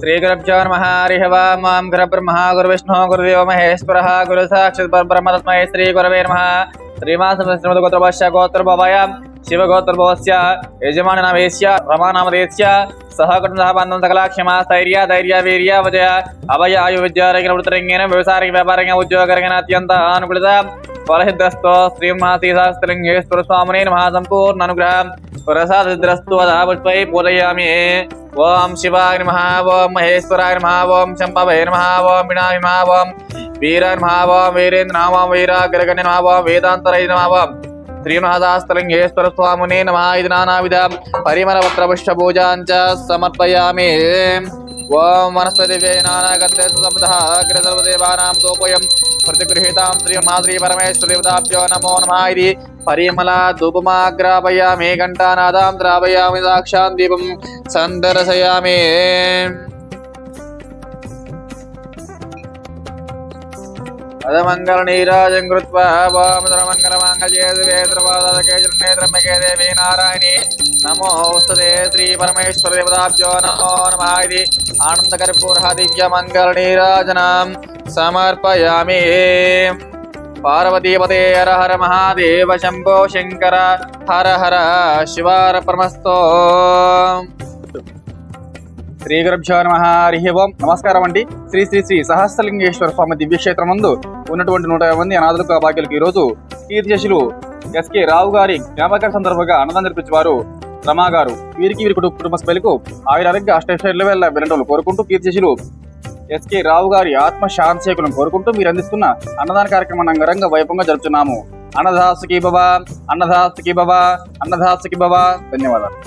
శ్రీగురుభ్యో నమ హరి మాం గుర బ్రహ్మ గురు విష్ణు గురుదేవ మహేశ్వర గురు సాక్షాత్ పరబ్రహ్మ తస్మై శ్రీ గురవే నమ శ్రీమాస గోత్రభాష్య గోత్రభాయ శివ గోత్రభవస్య యజమాన నామేస్య రమానామదేస్య సహ కుటుంబ బంధం సకల క్షమా స్థైర్య ధైర్య వీర్య విజయ అభయ ఆయు విద్యారంగిన వృత్తరంగిన వ్యవసాయ వ్యాపారంగా ఉద్యోగరంగిన అత్యంత అనుకూలత ఫలసిద్ధస్తో శ్రీమహాశ్రీశాస్త్రలింగేశ్వర స్వామిని మహాసంపూర్ణ సంపూర్ణ అనుగ్రహం ప్రసాదిద్రస్తు అధాపుష్పై పూజయామి ఓం శివాయ నమ ఓం మహేశ్వరాయ నమ ఓం శంభవే నమ ఓం వినాయ నమః ఓం వీరాయ నమ ఓం వీరేంద్ర నమః వీరాగ్రగణ్య నమ ఓం వేదాంతరై నమ ఓం శ్రీమహాదాస్తలింగేశ్వర స్వామినే నమ ఇది నానావిధ పరిమళ పత్ర పూజాంచ సమర్పయామి. ఓం వనస్పతి నానాగంధే సుసంధః అగ్రసర్వదేవానాం తోపయం ప్రతిగృహీతాం శ్రీ మాశ్రీ పరమేశ్వరి దేవతాభ్యో నమో నమ ఇది. పరిమళ ధూపమాగ్రాపయామి ఘంటానాదాం ద్రాపయామి సాక్షాన్ దీపం సందర్శయామి పదమంగళ నీరాజం కృత్వా వామధురమంగళ మాంగళ్యే దివే ద్రవాదకే జన్నేత్రమకే దేవి నారాయణి నమోస్తుతే శ్రీ పరమేశ్వర దేవతాభ్యో నమో నమః ఇది ఆనందకర్పూర దివ్య మంగళ నీరాజనం సమర్పయామి పార్వతీపతే హర హర మహాదేవ శంభో శంకర హర హర శివార పరమస్తో శ్రీ గురుభ్యో నమ హరి ఓం. నమస్కారం అండి. శ్రీ శ్రీ శ్రీ సహస్రలింగేశ్వర స్వామి దివ్యక్షేత్రం ముందు ఉన్నటువంటి నూట యాభై మంది అనాథులకు భాగ్యులకు ఈరోజు రోజు ఎస్కే రావు గారి జ్ఞాపకం సందర్భంగా అన్నదానం జరిపించేవారు రమా గారు వీరికి వీరి కుటుంబ కుటుంబ సభ్యులకు ఆయురారోగ్య అష్టైశ్వర్యాల వేళ వెళ్ళడం కోరుకుంటూ కీర్తిశిలు ఎస్కే రావు గారి ఆత్మ శాంతిశేకులను కోరుకుంటూ మీరు అందిస్తున్న అన్నదాన కార్యక్రమాన్ని అంగరంగ వైభవంగా జరుపుతున్నాము. అన్నదాసుకి బాబా అన్నదాసుకి బాబా అన్నదాసుకి బాబా ధన్యవాదాలు.